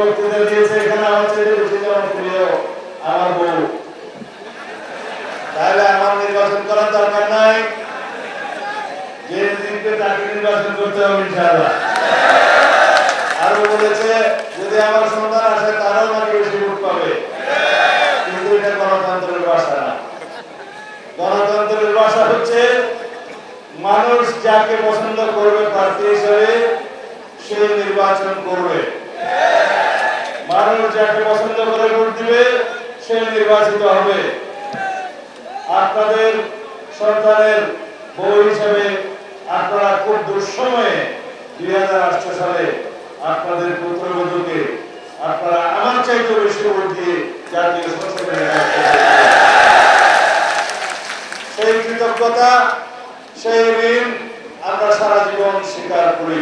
বক্তৃতা দিয়েছে, এখানে আমার ছেলে আমার বউ। তাহলে আমার নির্বাচন করার দরকার নাই। কিন্তু এটা গণতন্ত্রের ভাষা গণতন্ত্রের ভাষা হচ্ছে, মানুষ যাকে পছন্দ করবে, প্রার্থী হিসেবে সে নির্বাচন করবে। যাকে পছন্দ করে ভোট দিবে, সে নির্বাচিত হবে। আপনাদের সরকারের বউ হিসেবে আপনারা খুব দুঃসময়ে দুই হাজার আটশো সালে আপনাদের পুত্রবধূকে আপনারা আমার চাইতে বেশি ভোট দিয়ে জাতীয় সংসদে সেই কৃতজ্ঞতা, সেই ঋণ আমরা সারা জীবন স্বীকার করি।